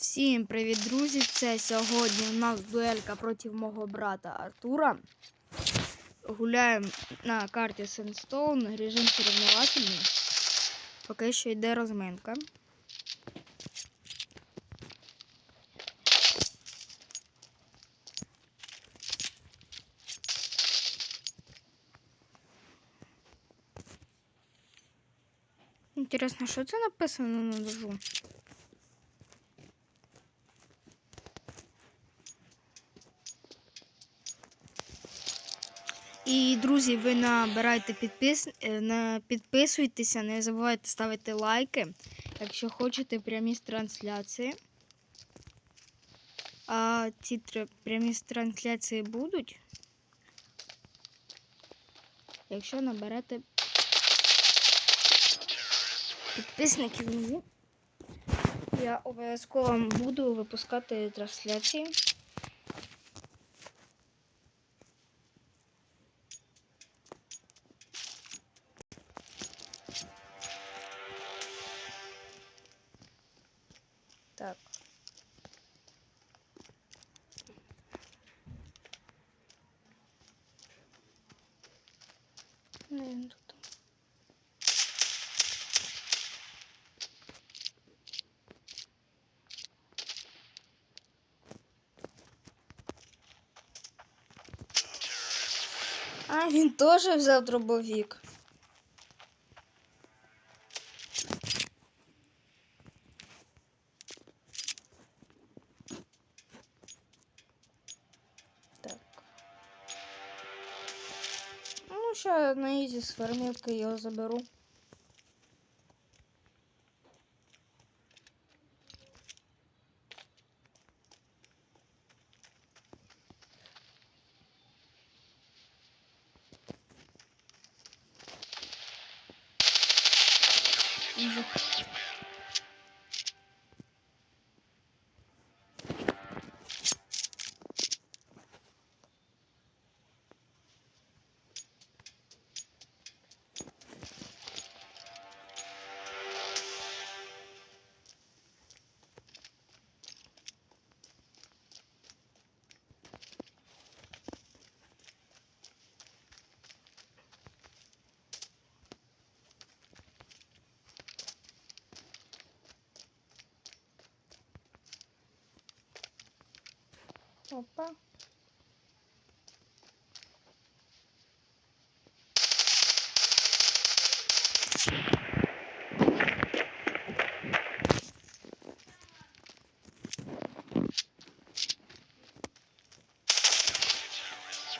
Всім привіт, друзі! Це сьогодні у нас дуелька проти мого брата Артура. Гуляємо на карті Sandstone, режим соревновательний. Поки що йде розминка. Інтересно, що це написано на ножу? І, друзі, ви набирайте підпис... е, підписуйтеся, не забувайте ставити лайки, якщо хочете прямі трансляції. А ці тр- прямі трансляції будуть. Якщо наберете підписників я обов'язково буду випускати трансляції. Так. Не, ну тут. А, він теж взяв дробовик. з фермівки його заберу. Ізі. Опа.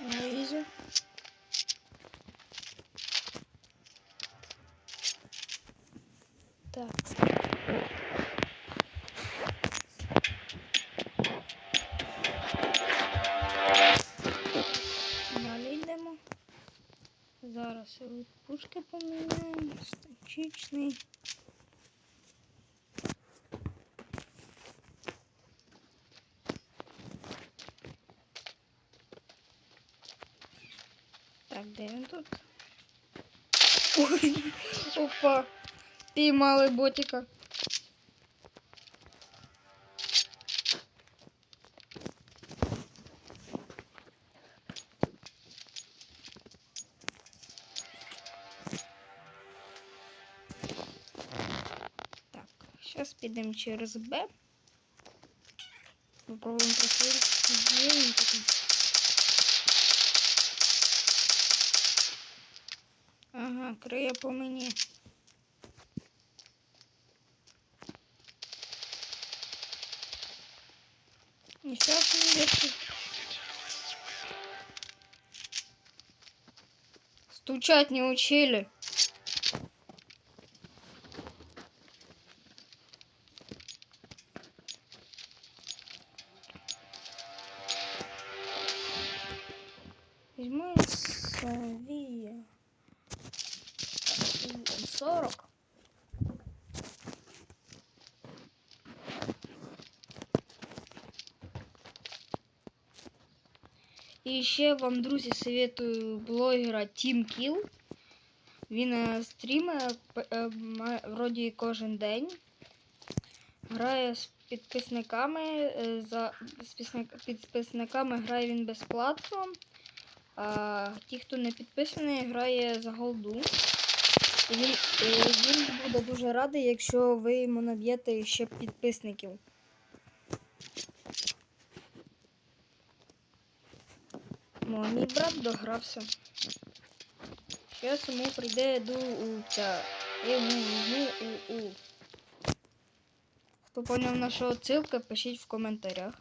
На ізі. Так. і пушки поміняємо. Стачичний. Так, де він тут? Ой, опа. Піймали ботика. Сейчас підемо через Б. Попробуємо проходити. Ага, криє по мені. Нічого собі. який. Стучать не учили. І ще вам, друзі, советую блогера Team Kill. Він е, стрімить п- е, ма- вроді кожен день. Грає з підписниками. е, За підписник- підписниками грає він безплатно. А ті, хто не підписаний, грає за голду. Він, е, він буде дуже радий, якщо ви йому наб'єте ще підписників. Ну, а мій брат догрався. Зараз йому прийде до ця. у Хто поняв наша отсилка, пишіть в коментарях.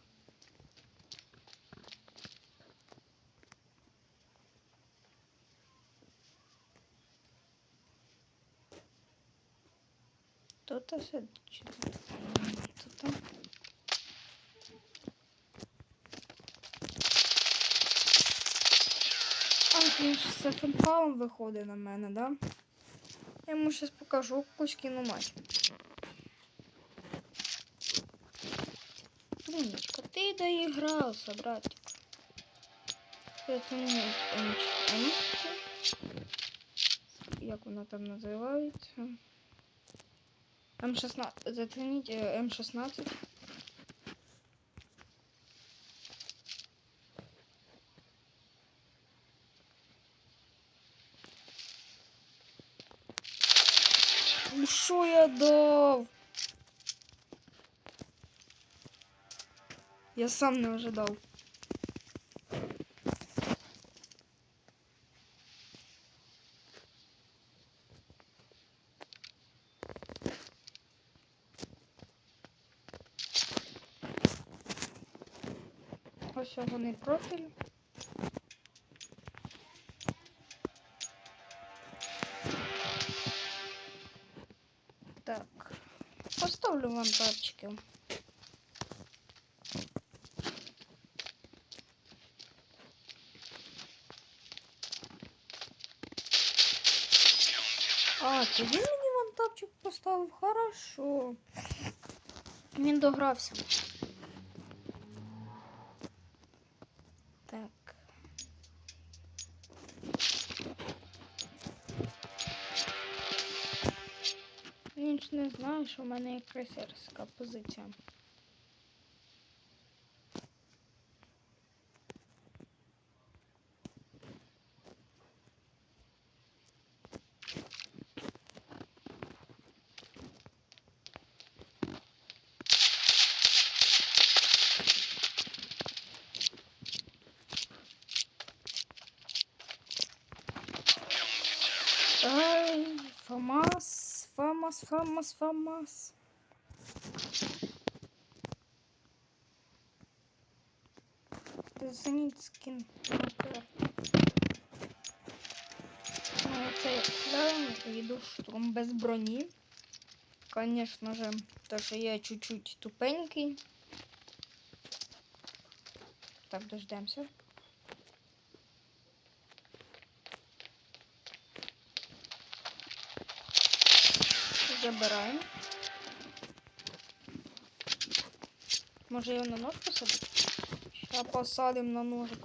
Тут тут? Тут. А він ж з фенфалом виходить на мене, да? Я йому зараз покажу кузькіну мать. Тунечка, ти доігрався, братик. Не Як вона там називається? М16. Зацініть е, М16. Ну що я дав? Я сам не ожидав. Ось вони профіль. Поставлю вам тапчики. А, це він мені вантапчик поставив. Хорошо. Він догрався. Не знаю, що в мене є крейсерська позиція. ФАМАС. Зацініть скін. Маркера. Ну, Це я йду штурм без броні. Конечно же, то що я чуть-чуть тупенький. Так, дождемся. Забираємо. Може його на ножку посадити? Сейчас посадим на ножик.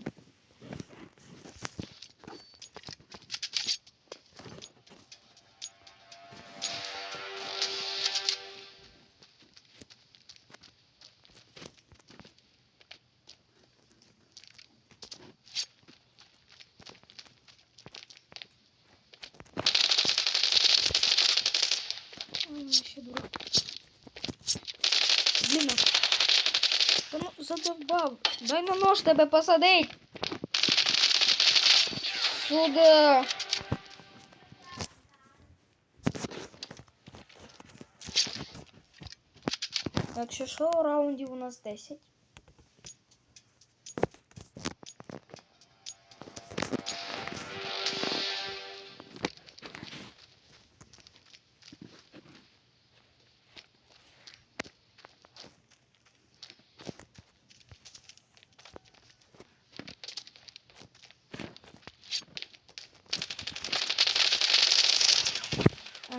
Задовбав. Дай на нож тебе посадить. Сюди. Якщо що, раундів у нас 10.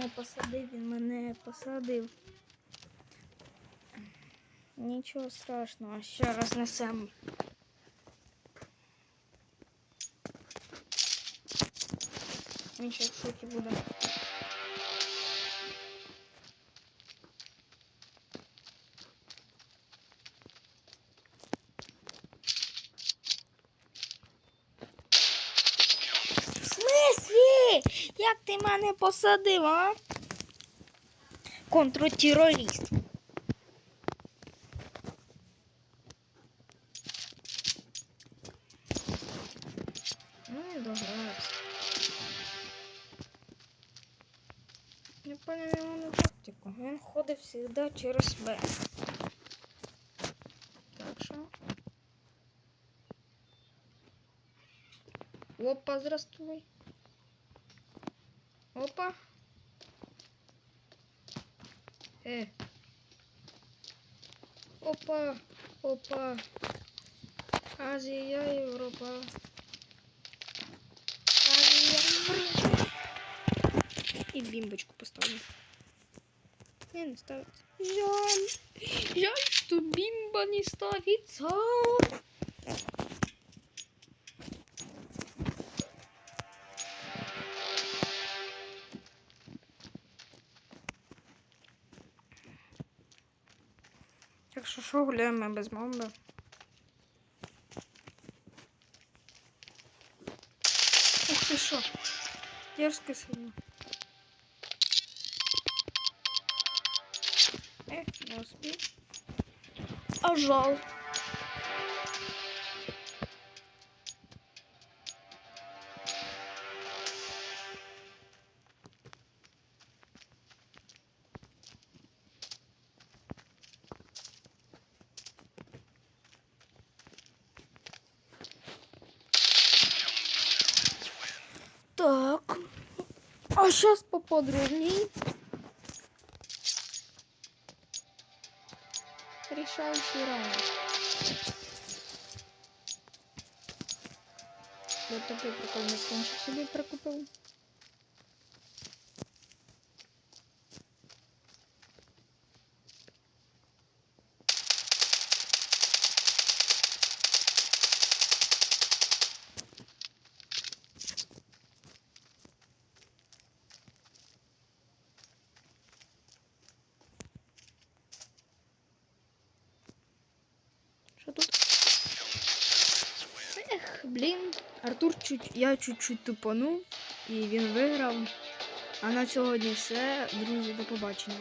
Ай, посадив він мене, посадив. Нічого страшного, ще раз несемо. Він ще в шокі буде. Ти мене посадив, а? Контртерорист. Ну і догрався. Я понял його тактику. Він ходить завжди через Б. Так що. Опа, здравствуй. Опа. Э. Опа, опа. Азия, Европа. Азия, Европа. І бімбочку поставлю. Не, не ставится. Жаль. Жаль, что бимба не ставится. Так що гуляємо без мамби? Ух ти що? Дерзко сильно. Ех, не успів. А жал. Поподробнее. Решающий раунд. Вот такой прикольный скинчик себе прикупил. Артур чуть, я чуть-чуть тупанув і він виграв. А на сьогодні все. Друзі, до побачення.